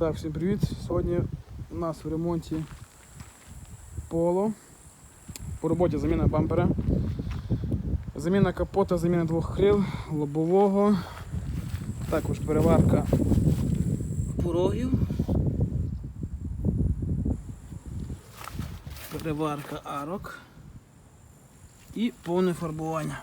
Так, всім привіт. Сьогодні у нас в ремонті поло. По роботі заміна бампера. Заміна капота, заміна двох крил, лобового. Також переварка порогів. Переварка арок. І повне фарбування.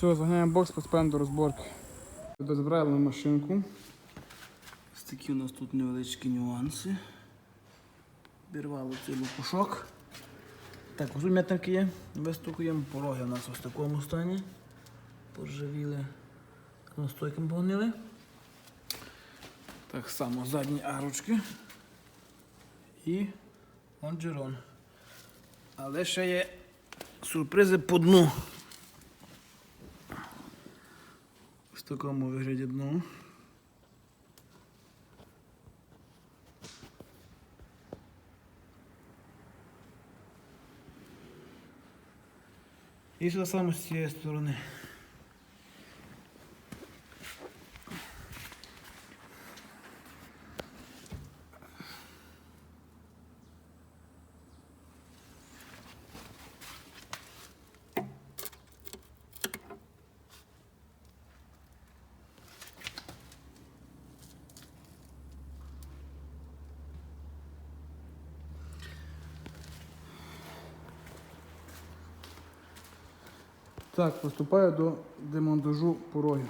Все, заганяємо бокс, приступаємо до розборки. Дозбирали машинку. Ось такі у нас тут невеличкі нюанси. Бірвало цей лопушок. Так, ось є. Вистукуємо. Пороги у нас ось в такому стані. Поржавіли. Настойками погнили. Так само задні арочки. І лонжерон. Але ще є сюрпризи по дну. В такому вигляді дно. І сюди саме з цієї сторони. Так, приступаю до демонтажу порогів.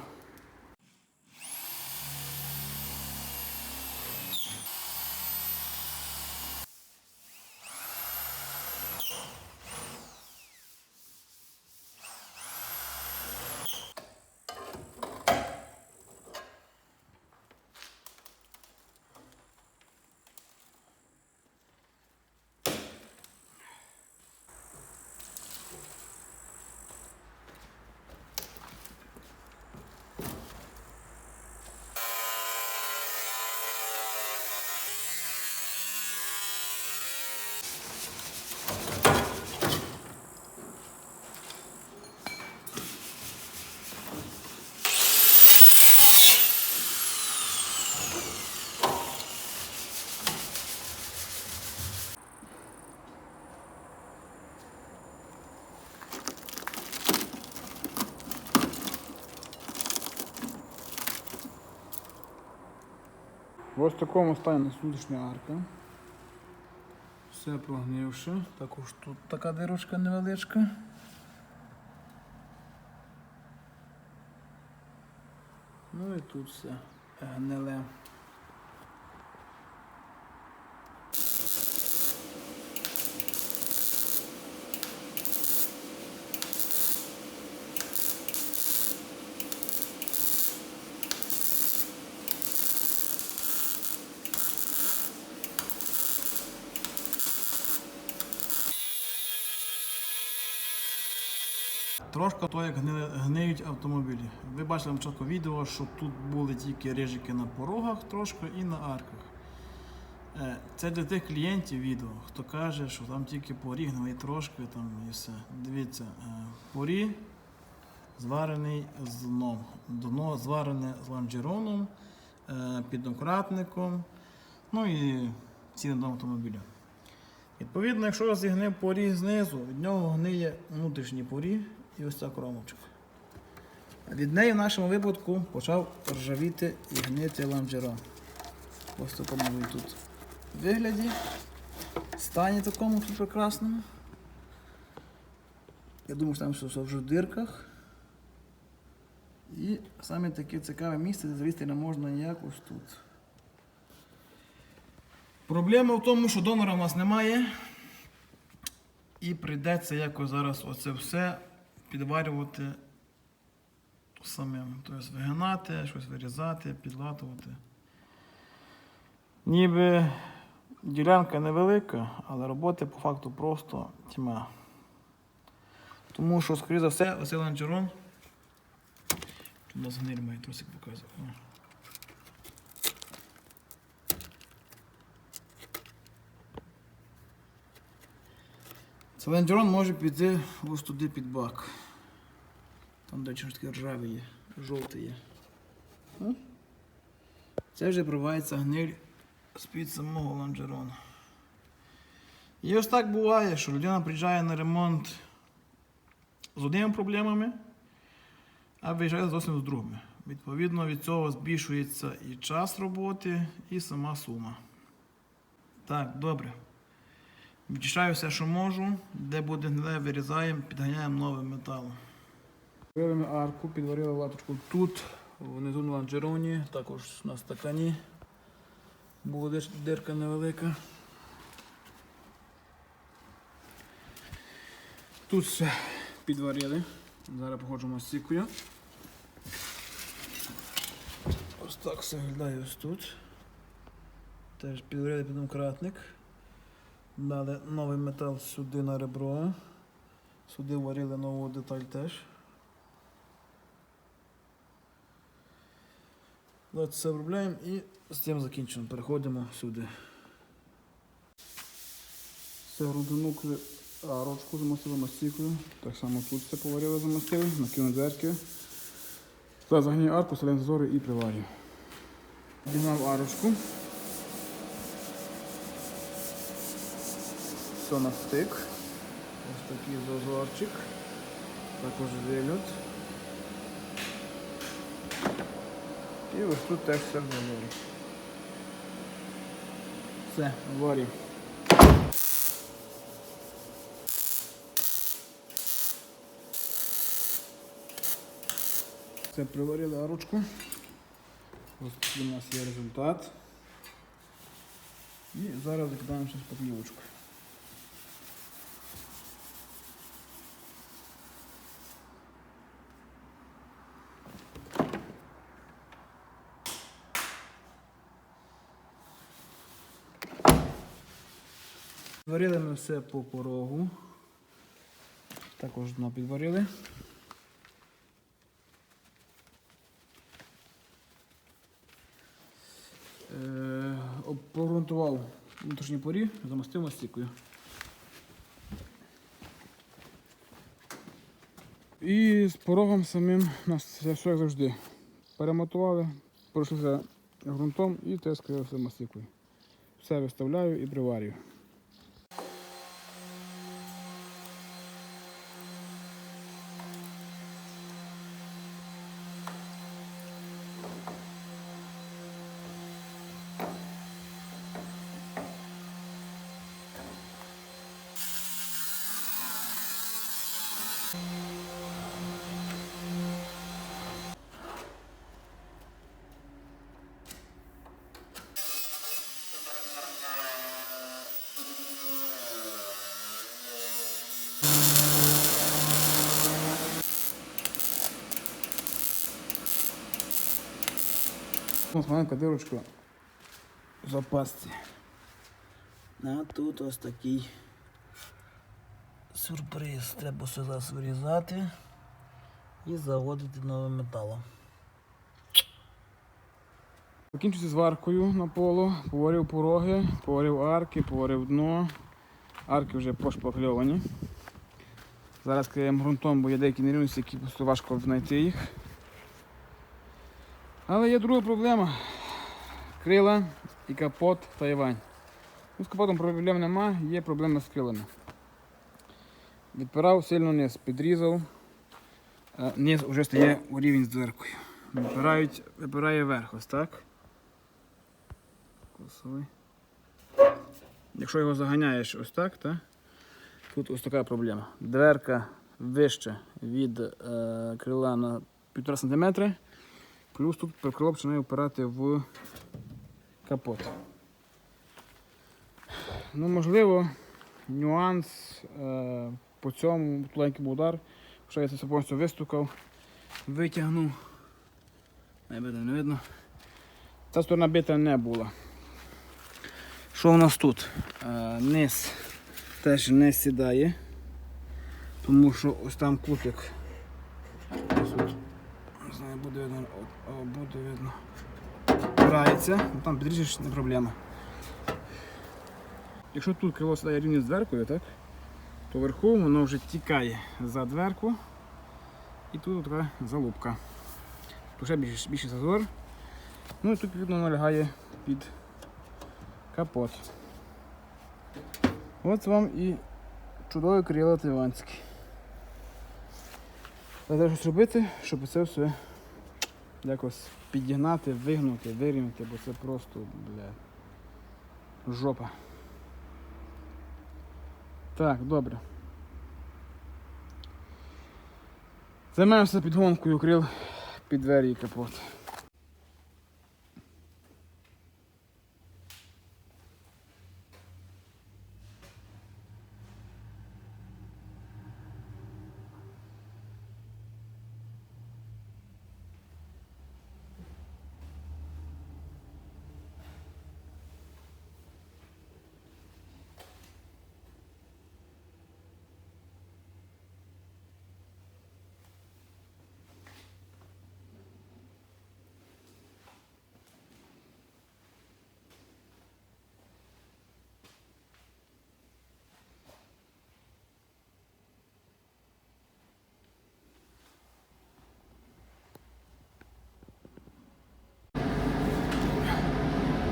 Ось в такому стані внутрішня арка. Все прогнивши. Також тут така дирочка невеличка. Ну і тут все гниле. Трошки то, як гни- гниють автомобілі. Ви бачили на початку відео, що тут були тільки рижики на порогах трошки і на арках. Е, Це для тих клієнтів відео, хто каже, що там тільки поріг гнилий трошки там і все. Дивіться, е, поріг зварений з дном. Дно зварене з лонжероном, е, підократником, ну і цілим дном автомобіля. Відповідно, якщо зігнив поріг знизу, від нього гниє внутрішній поріг і ось ця кромочка. А від неї в нашому випадку почав ржавіти і гнити лонжерон. Ось в такому він тут вигляді. Стані такому тут прекрасному. Я думаю, що там все вже в дирках. І саме таке цікаве місце, де залізти не можна ніяк ось тут. Проблема в тому, що донора в нас немає. І прийдеться якось зараз оце все підварювати самим. Тобто вигинати, щось вирізати, підлатувати. Ніби ділянка невелика, але роботи по факту просто тьма. Тому що, скоріше за все, оцей ланчерон Тут у нас гниль має трусик показує. О. Цилиндрон може піти ось туди під бак. Там де чорт таке ржаве є, жовтий є. Це вже пробивається гниль з-під самого лонжерона. І ось так буває, що людина приїжджає на ремонт з одними проблемами, а виїжджає зовсім з другими. Відповідно, від цього збільшується і час роботи, і сама сума. Так, добре. Відчищаю все, що можу. Де буде гниле, вирізаємо, підганяємо новим металом. Вивели арку, підварили латочку тут, внизу на ланжероні, також на стакані. Була дир- дирка невелика. Тут все підварили. Зараз походжу стікою. Ось так все виглядає ось тут. Теж підварили під кратник. Дали новий метал сюди на ребро. Сюди варили нову деталь теж. Зараз все обробляємо і з цим закінчимо. Переходимо сюди. Все, грудинукли арочку замастили мастикою. Так само тут все поварили, замастили, накинули дверки. Зараз загнію арку, селен зори і приварю. Дігнав арочку. Все на стик. Ось такий зазорчик. Також вилют. І ось тут теж все в. Все, варі. Все, приварили арочку. Ось тут у нас є результат. І зараз закидаємо ще шпаклівочку. Варили ми все по порогу. Також дно підварили. Е, Обґрунтував внутрішні порі, замостив мастикою. І з порогом самим у нас все як завжди. Перемотували, пройшлися ґрунтом і те все мастикою. Все виставляю і приварюю. Ось маленька дирочка в запасці. А тут ось такий сюрприз. Треба зараз вирізати і заводити новим металом. Покінчився з варкою на полу, поварив пороги, поварив арки, поварив дно. Арки вже пошпакльовані. Зараз криємо ґрунтом, бо є деякі нерівності, які просто важко знайти їх. Але є друга проблема. Крила і капот Тайвань. Ну, з капотом проблем нема, є проблема з крилами. Відпирав сильно низ, підрізав. Е, Низ вже стає у рівень з дверкою. Випирають, випирає вверх, ось так. Косовий. Якщо його заганяєш ось так, так? тут ось така проблема. Дверка вище від е, крила на 1,5 см. Плюс тут крило починає впирати в капот. Ну, можливо, нюанс е, по цьому маленький був удар. Що я це повністю вистукав, витягнув. Не видно, не видно. Ця сторона бита не була. Що у нас тут? Е, низ теж не сідає, тому що ось там кутик. Ось тут, не знаю, буде видно, буде видно. Грається, ну там підріжеш не проблема. Якщо тут крило сідає рівні з дверкою, так? То вверху воно вже тікає за дверку. І тут така залупка. Тут ще більший зазор. Ну і тут відповідно воно лягає під капот. От вам і чудове крило тайванське. Треба щось робити, щоб це все якось підігнати, вигнути, вирівняти, бо це просто, бля, жопа. Так, добре. Займаємося підгонкою крил під двері і капот.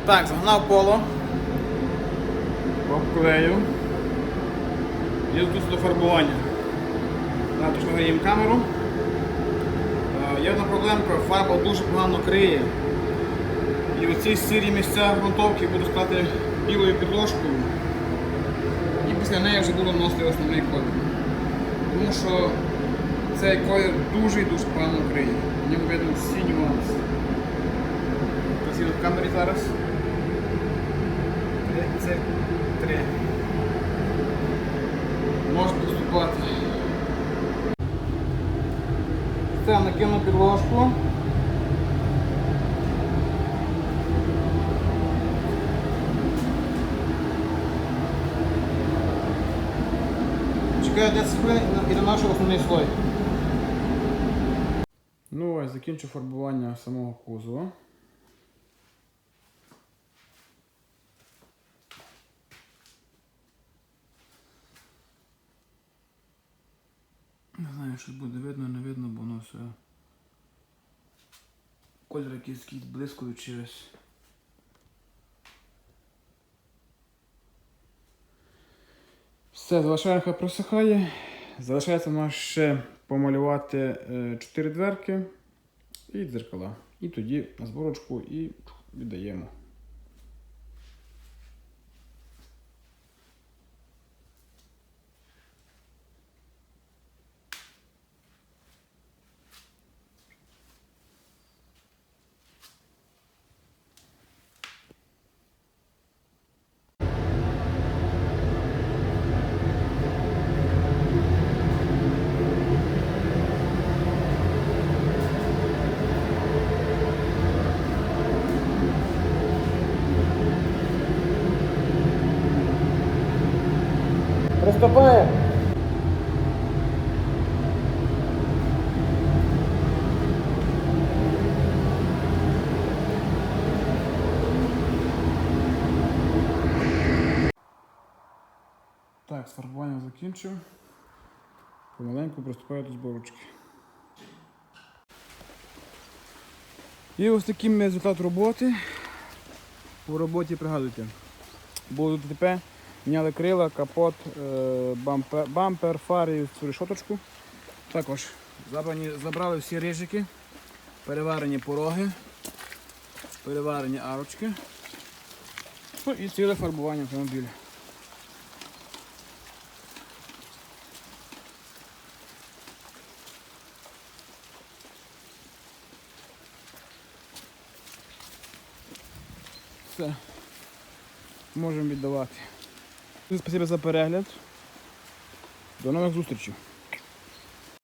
Так, загнав поло. Обклею. Тут до фарбування. Так, тож камеру. Е, Є одна проблемка, фарба дуже погано криє. І оці сірі місця ґрунтовки буду складати білою підложкою. І після неї вже буду наносити основний колір. Тому що цей колір дуже і дуже погано криє. В ньому видно всі нюанси. Ось в камері зараз. Три, це три. Можна приступати. Це накину підложку. Чекаю 10 хвилин і наношу основний слой. Ну ось закінчу фарбування самого кузова. Не знаю, що буде видно, не видно, бо воно все. Колір якийсь блискуючий ось. Все, залишаємо, просихає. Залишається нам ще помалювати 4 дверки і дзеркала. І тоді на зборочку і віддаємо. Так, з фарбуванням закінчив. Помаленьку приступаю до зборочки. І ось такий результат роботи. По роботі пригадуйте. Було ДТП, міняли крила, капот, е, бампер, бампер фари і цю решоточку. Також забрані, забрали всі рижики, переварені пороги, переварені арочки. Ну і ціле фарбування автомобіля. Все. Можемо віддавати. Спасибі за перегляд. До нових зустрічей.